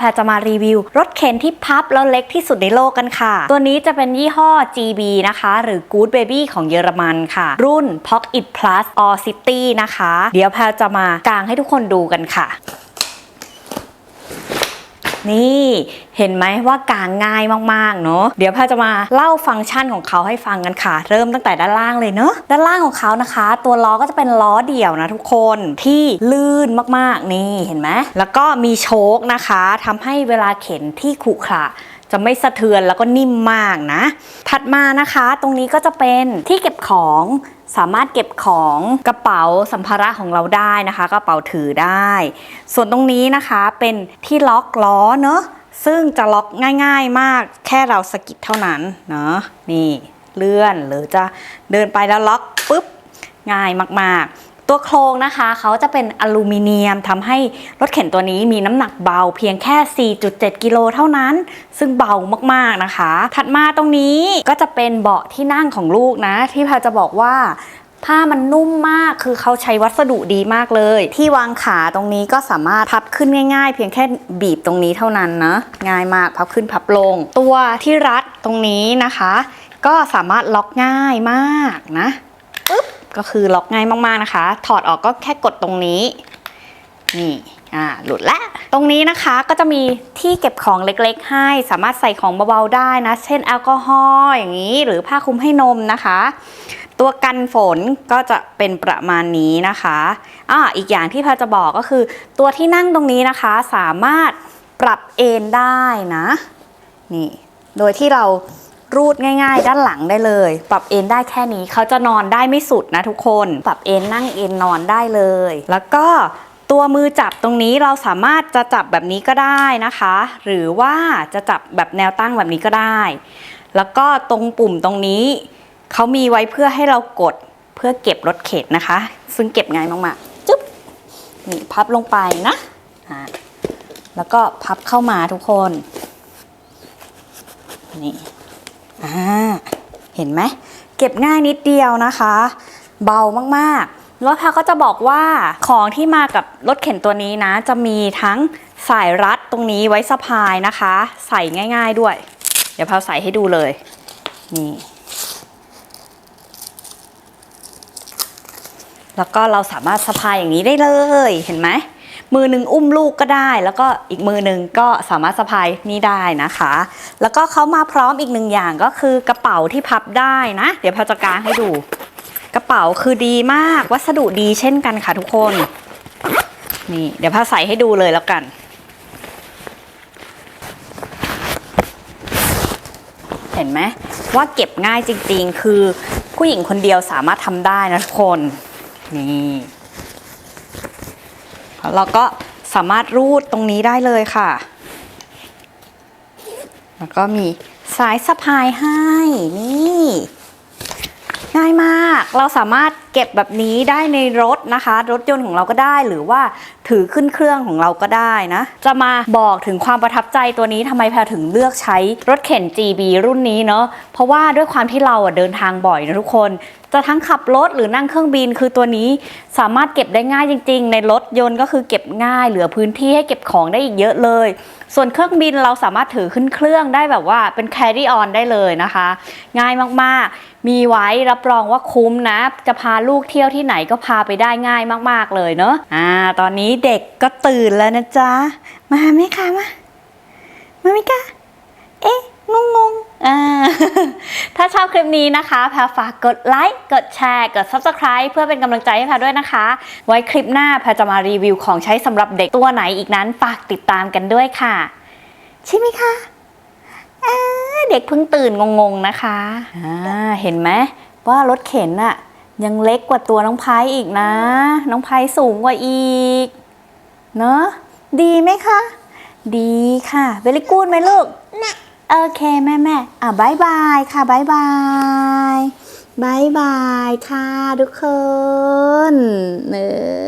พาจะมารีวิว รถเข็นที่พับแล้วเล็กที่สุดในโลกกันค่ะ ตัวนี้จะเป็นยี่ห้อ GB นะคะ หรือ Good Baby ของเยอรมันค่ะ รุ่น Pocket Plus All City นะคะ เดี๋ยวแพรจะมากางให้ทุกคนดูกันค่ะ นี่เห็นไหมว่ากางง่ายมากๆเนาะเดี๋ยวแพรจะมาเล่าฟังก์ชันของเขาให้ฟังกันค่ะ เริ่มตั้งแต่ด้านล่างเลยเนาะด้านล่างของเขานะคะ ตัวล้อก็จะเป็นล้อเดี่ยวนะทุกคนที่ลื่นมากๆนี่เห็นไหมแล้วก็มีโชคนะคะทำให้เวลาเข็นที่ขรุขระ จะไม่สะเทือนแล้วก็นิ่มมากนะ ถัดมานะคะ ตรงนี้ก็จะเป็นที่เก็บของสามารถเก็บของกระเป๋าสัมภาระของเราได้นะคะ กระเป๋าถือได้ ส่วนตรงนี้นะคะเป็นที่ล็อกล้อเนอะซึ่งจะล็อกง่าย ๆมากแค่เราสกิดเท่านั้นเนาะนี่เลื่อนหรือจะเดินไปแล้วล็อกปุ๊บง่ายมากๆ ตัวโครงนะคะเขาจะเป็นอลูมิเนียมทำให้รถเข็นตัวนี้มีน้ำหนักเบาเพียงแค่ 4.7 กิโลเท่านั้น ซึ่งเบามากๆนะคะ ถัดมาตรงนี้ก็จะเป็นเบาะที่นั่งของลูกนะ ที่พาจะบอกว่าผ้ามันนุ่มมาก คือเขาใช้วัสดุดีมากเลย ที่วางขาตรงนี้ก็สามารถพับขึ้นง่าย ๆ เพียงแค่บีบตรงนี้เท่านั้นนะ ง่ายมาก พับขึ้นพับลง ตัวที่รัดตรงนี้นะคะ ก็สามารถล็อกง่ายมากนะ ก็คือล็อกง่ายมากๆนะคะ ถอดออกก็แค่กดตรงนี้นี่อ่าหลุดละตรงนี้นะคะก็จะมีที่เก็บของเล็กๆ ให้ สามารถใส่ของเบาๆได้นะ เช่นแอลกอฮอล์อย่างนี้ หรือผ้าคลุมให้นมนะคะ ตัวกันฝนก็จะเป็นประมาณนี้นะคะอ่าอีกอย่างที่พาจะบอกก็คือ ตัวที่นั่งตรงนี้นะคะ สามารถปรับเอนได้นะ นี่ โดยที่เรา รูดง่ายๆ ด้านหลังได้เลย ปรับเอนได้แค่นี้เขาจะนอนได้ไม่สุดนะทุกคน ปรับเอนนั่งเอนนอนได้เลย แล้วก็ตัวมือจับตรงนี้เราสามารถจะจับแบบนี้ก็ได้นะคะ หรือว่าจะจับแบบแนวตั้งแบบนี้ก็ได้ แล้วก็ตรงปุ่มตรงนี้เขามีไว้เพื่อให้เรากดเพื่อเก็บรถเข็นนะคะ ซึ่งเก็บง่ายมากๆจุ๊บนี่พับลงไปนะแล้วก็พับเข้ามาทุกคนนี่ อ่าเห็นไหมเก็บง่ายนิดเดียวนะคะ เบามากๆแล้วพาก็จะบอกว่าของที่มากับรถเข็นตัวนี้นะ จะมีทั้งสายรัดตรงนี้ไว้สะพายนะคะ ใส่ง่าย ๆด้วย เดี๋ยวพาใส่ให้ดูเลยนี่แล้วก็เราสามารถสะพายอย่างนี้ได้เลยเห็นไหม มือหนึ่งอุ้มลูกก็ได้ แล้วก็อีกมือหนึ่งก็สามารถสะพายนี่ได้นะคะ แล้วก็เขามาพร้อมอีกหนึ่งอย่างก็คือกระเป๋าที่พับได้นะ เดี๋ยวพอจะกางให้ดู กระเป๋าคือดีมากวัสดุดีเช่นกันค่ะทุกคนนี่เดี๋ยวพาใส่ให้ดูเลยแล้วกันเห็นไหมว่าเก็บง่ายจริงๆ คือผู้หญิงคนเดียวสามารถทำได้นะทุกคน นี่ แล้วเราก็สามารถรูดตรงนี้ได้เลยค่ะ แล้วก็มีสายสะพายให้ นี่ ง่ายมาก เราสามารถเก็บแบบนี้ได้ในรถนะคะ รถยนต์ของเราก็ได้หรือว่าถือขึ้นเครื่องของเราก็ได้นะ จะมาบอกถึงความประทับใจตัวนี้ทำไมแพรถึงเลือกใช้รถเข็น GB รุ่นนี้เนาะเพราะว่าด้วยความที่เราอะเดินทางบ่อยนะทุกคนจะทั้งขับรถหรือนั่งเครื่องบินคือตัวนี้สามารถเก็บได้ง่ายจริง ๆ ในรถยนต์ก็คือเก็บง่าย เหลือพื้นที่ให้เก็บของได้อีกเยอะเลย ส่วนเครื่องบินเราสามารถถือขึ้นเครื่องได้แบบว่าเป็น carry on ได้เลยนะคะ ง่ายมากๆ มีไว้รับรองว่าคุ้มนะ จะพาลูกเที่ยวที่ไหนก็พาไปได้ง่ายมาก ๆ เลยเนอะอ่า ตอนนี้เด็กก็ตื่นแล้วนะจ๊ะ มาไหมคะมา มาไหมคะเอ๊ะงงงๆอ่าถ้าชอบคลิปนี้นะคะแพรฝากกดไลค์ กดแชร์ กด Subscribe เพื่อเป็นกำลังใจให้แพรด้วยนะคะ ไว้คลิปหน้าแพรจะมารีวิวของใช้สำหรับเด็กตัวไหนอีกนั้นฝากติดตามกันด้วยค่ะ ใช่ไหมคะเด็กเพิ่งตื่นงงๆนะคะอ่าเห็นไหมว่ารถเข็นอะ ยังเล็กกว่าตัวน้องไพอีกนะ น้องไพสูงกว่าอีก เนอะดีไหมคะ ดีค่ะเวลิกูดไหมลูกโอเคแม่แม่อะบายบายค่ะบายบายบายบายค่ะทุกคนเนอ